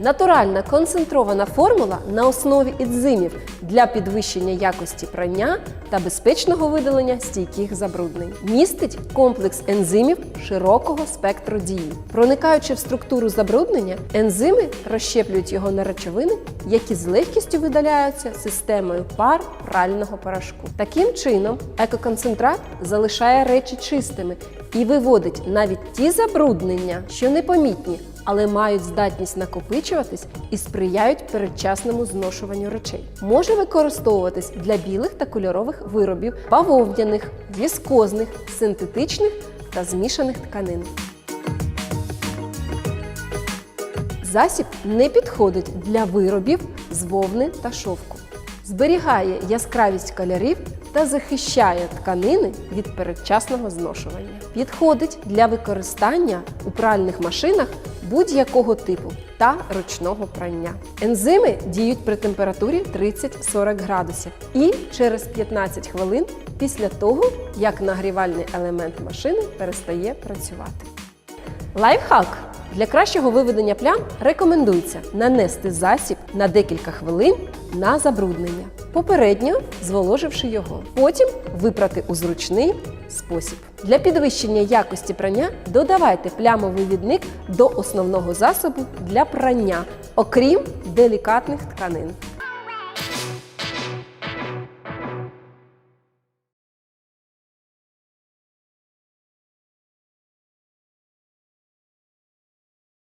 Натуральна концентрована формула на основі ензимів для підвищення якості прання та безпечного видалення стійких забруднень. Містить комплекс ензимів широкого спектру дії. Проникаючи в структуру забруднення, ензими розщеплюють його на речовини, які з легкістю видаляються системою пар прального порошку. Таким чином, екоконцентрат залишає речі чистими і виводить навіть ті забруднення, що непомітні, але мають здатність накопичуватись і сприяють передчасному зношуванню речей. Може використовуватись для білих та кольорових виробів, бавовняних, віскозних, синтетичних та змішаних тканин. Засіб не підходить для виробів з вовни та шовку. Зберігає яскравість кольорів та захищає тканини від передчасного зношування. Підходить для використання у пральних машинах будь-якого типу та ручного прання. Ензими діють при температурі 30-40 градусів і через 15 хвилин після того, як нагрівальний елемент машини перестає працювати. Лайфхак! Для кращого виведення плям рекомендується нанести засіб на декілька хвилин на забруднення, попередньо зволоживши його. Потім випрати у зручний спосіб. Для підвищення якості прання додавайте плямовий відник до основного засобу для прання, окрім делікатних тканин.